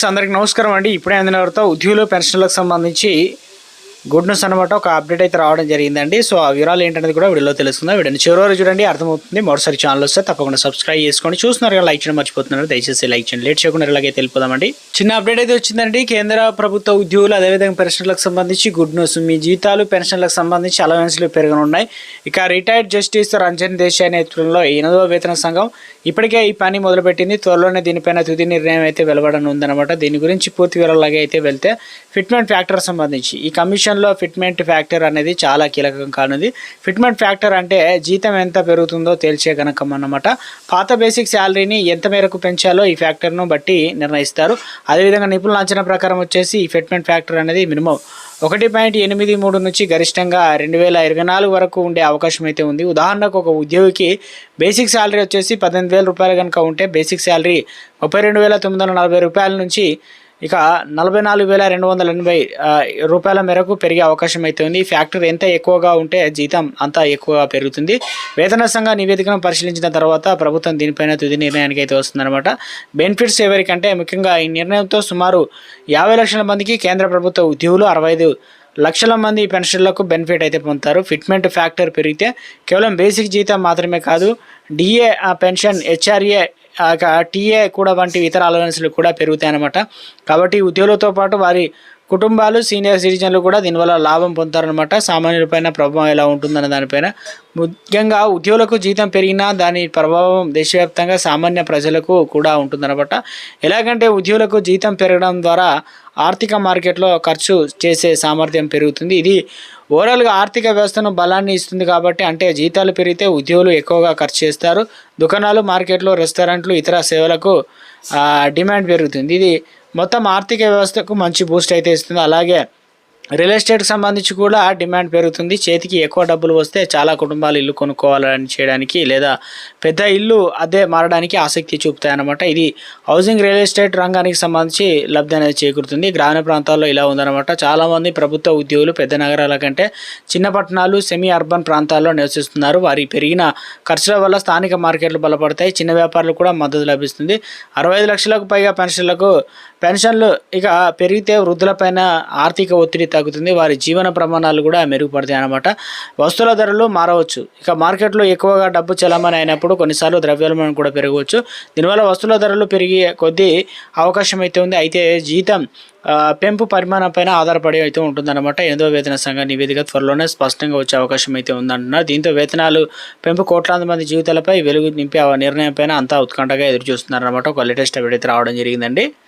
అందరికి నమస్కారం అండి. ఇప్పుడే అందిన వార్త ఉద్యోగులు పెన్షన్లకు సంబంధించి గుడ్ న్యూస్ అనమాట ఒక అప్డేట్ అయితే రావడం జరిగిందండి. సో ఆ వివరాలు ఏంటనేది కూడా వీడియోలో తెలుస్తుందా. వీడియోని చివరి వరకు చూడండి. అర్థమవుతుంది. మరోసారి ఛానల్ వస్తే తప్పకుండా సబ్స్క్రైబ్ చేసుకోండి చూస్తున్నారు లైక్ చేయడం మర్చిపోతున్నారు. దయచేసి లైక్ చేయండి. లేట్ చేయకుండా ఇలాగే తెలిపోదామండి చిన్న అప్డేట్ అయితే వచ్చిందండి. కేంద్ర ప్రభుత్వ ఉద్యోగులు అదేవిధంగా పెన్షన్లకు సంబంధించి గుడ్ న్యూస్. మీ జీతాలు పెన్షన్లకు సంబంధించి అలవెన్స్లు పెరగనున్నాయి. ఇక రిటైర్డ్ జస్టిస్ రంజన్ దేశాయ్ నేతృత్వంలో ఎనిమిదవ వేతన సంఘం ఇప్పటికే ఈ పని మొదలుపెట్టింది. త్వరలోనే దీనిపైన తుది నిర్ణయం అయితే వెలువడనుందనమాట దీని గురించి పూర్తి వివరాలగా అయితే వెళ్తే ఫిట్మెంట్ ఫ్యాక్టర్ సంబంధించి ఈ కమిషన్ కమిషన్లో ఫిట్మెంట్ ఫ్యాక్టర్ అనేది చాలా కీలకం కానుంది. ఫిట్మెంట్ ఫ్యాక్టర్ అంటే జీతం ఎంత పెరుగుతుందో తేల్చే గణకం అన్నమాట. పాత బేసిక్ శాలరీని ఎంత మేరకు పెంచాలో ఈ ఫ్యాక్టర్ను బట్టి నిర్ణయిస్తారు. అదేవిధంగా నిపుణుల అంచనా ప్రకారం వచ్చేసి ఈ ఫిట్మెంట్ ఫ్యాక్టర్ అనేది మినిమం ఒకటి పాయింట్ ఎనిమిది మూడు నుంచి గరిష్టంగా రెండు వేల ఇరవై నాలుగు వరకు ఉండే అవకాశం అయితే ఉంది. ఉదాహరణకు ఒక ఉద్యోగికి బేసిక్ శాలరీ వచ్చేసి పద్దెనిమిది వేల రూపాయలు కనుక ఉంటే బేసిక్ శాలరీ ముప్పై రెండు వేల తొమ్మిది వందల నలభై రూపాయల నుంచి ఇక నలభై నాలుగు వేల రెండు వందల ఎనభై రూపాయల మేరకు పెరిగే అవకాశం అయితే ఉంది ఫ్యాక్టర్ ఎంత ఎక్కువగా ఉంటే జీతం అంత ఎక్కువగా పెరుగుతుంది. వేతన సంఘ నివేదికను పరిశీలించిన తర్వాత ప్రభుత్వం దీనిపైన తుది నిర్ణయానికి అయితే వస్తుందన్నమాట. బెనిఫిట్స్ ఎవరికంటే ముఖ్యంగా ఈ నిర్ణయంతో సుమారు యాభై లక్షల మందికి కేంద్ర ప్రభుత్వ ఉద్యోగులు అరవై ఐదు లక్షల మంది పెన్షన్లకు బెనిఫిట్ అయితే పొందుతారు. ఫిట్మెంట్ ఫ్యాక్టర్ పెరిగితే కేవలం బేసిక్ జీతం మాత్రమే కాదు డిఏ పెన్షన్ హెచ్ఆర్ఏ టీఏ కూడా వంటి ఇతర అలవెన్స్లు కూడా పెరుగుతాయి అన్నమాట కాబట్టి ఉద్యోగులతో పాటు వారి కుటుంబాలు సీనియర్ సిటిజన్లు కూడా దీనివల్ల లాభం పొందుతారనమాట సామాన్యులపైన ప్రభావం ఎలా ఉంటుందన్న దానిపైన ముఖ్యంగా ఉద్యోగులకు జీతం పెరిగినా దాని ప్రభావం దేశవ్యాప్తంగా సామాన్య ప్రజలకు కూడా ఉంటుందన్నమాట. ఎలాగంటే ఉద్యోగులకు జీతం పెరగడం ద్వారా ఆర్థిక మార్కెట్లో ఖర్చు చేసే సామర్థ్యం పెరుగుతుంది. ఇది ఓవరాల్గా ఆర్థిక వ్యవస్థను బలాన్ని ఇస్తుంది కాబట్టి అంటే జీతాలు పెరిగితే ఉద్యోగులు ఎక్కువగా ఖర్చు చేస్తారు. దుకాణాలు మార్కెట్లు రెస్టారెంట్లు ఇతర సేవలకు డిమాండ్ పెరుగుతుంది. ఇది మొత్తం ఆర్థిక వ్యవస్థకు మంచి బూస్ట్ అయితే ఇస్తుంది. అలాగే రియల్ ఎస్టేట్కి సంబంధించి కూడా డిమాండ్ పెరుగుతుంది. చేతికి ఎక్కువ డబ్బులు వస్తే చాలా కుటుంబాలు ఇల్లు కొనుక్కోవాలని చేయడానికి లేదా పెద్ద ఇల్లు అదే మారడానికి ఆసక్తి చూపుతాయన్నమాట. ఇది హౌసింగ్ రియల్ ఎస్టేట్ రంగానికి సంబంధించి లబ్ధి అనేది చేకూరుతుంది. గ్రామీణ ప్రాంతాల్లో ఇలా ఉందన్నమాట. చాలామంది ప్రభుత్వ ఉద్యోగులు పెద్ద నగరాల కంటే చిన్న పట్టణాలు సెమీ అర్బన్ ప్రాంతాల్లో నివసిస్తున్నారు. వారి పెరిగిన ఖర్చుల వల్ల స్థానిక మార్కెట్లు బలపడతాయి. చిన్న వ్యాపారులు కూడా మద్దతు లభిస్తుంది. అరవై ఐదు లక్షలకు పైగా పెన్షన్లకు పెన్షన్లు ఇక పెరిగితే వృద్ధులపైన ఆర్థిక ఒత్తిడి తగ్గుతుంది వారి జీవన ప్రమాణాలు కూడా మెరుగుపడతాయి అనమాట వస్తువుల ధరలు మారవచ్చు. ఇక మార్కెట్లో ఎక్కువగా డబ్బు చలామణి అయినప్పుడు కొన్నిసార్లు ద్రవ్యోల్బణం కూడా పెరగవచ్చు. దీనివల్ల వస్తువుల ధరలు పెరిగే కొద్దీ అవకాశం అయితే ఉంది. అయితే జీతం పెంపు పరిమాణంపైన ఆధారపడి అయితే ఉంటుందన్నమాట. ఎనిమిదో వేతన సంఘ నివేదిక త్వరలోనే స్పష్టంగా వచ్చే అవకాశం అయితే ఉందంటున్నారు దీంతో వేతనాలు పెంపు కోట్లాది మంది జీవితాలపై వెలుగు నింపే ఆ నిర్ణయం పైన అంతా ఉత్కంఠగా ఎదురు చూస్తున్నారన్నమాట ఒక లేటెస్ట్ అప్డేట్ రావడం జరిగిందండి.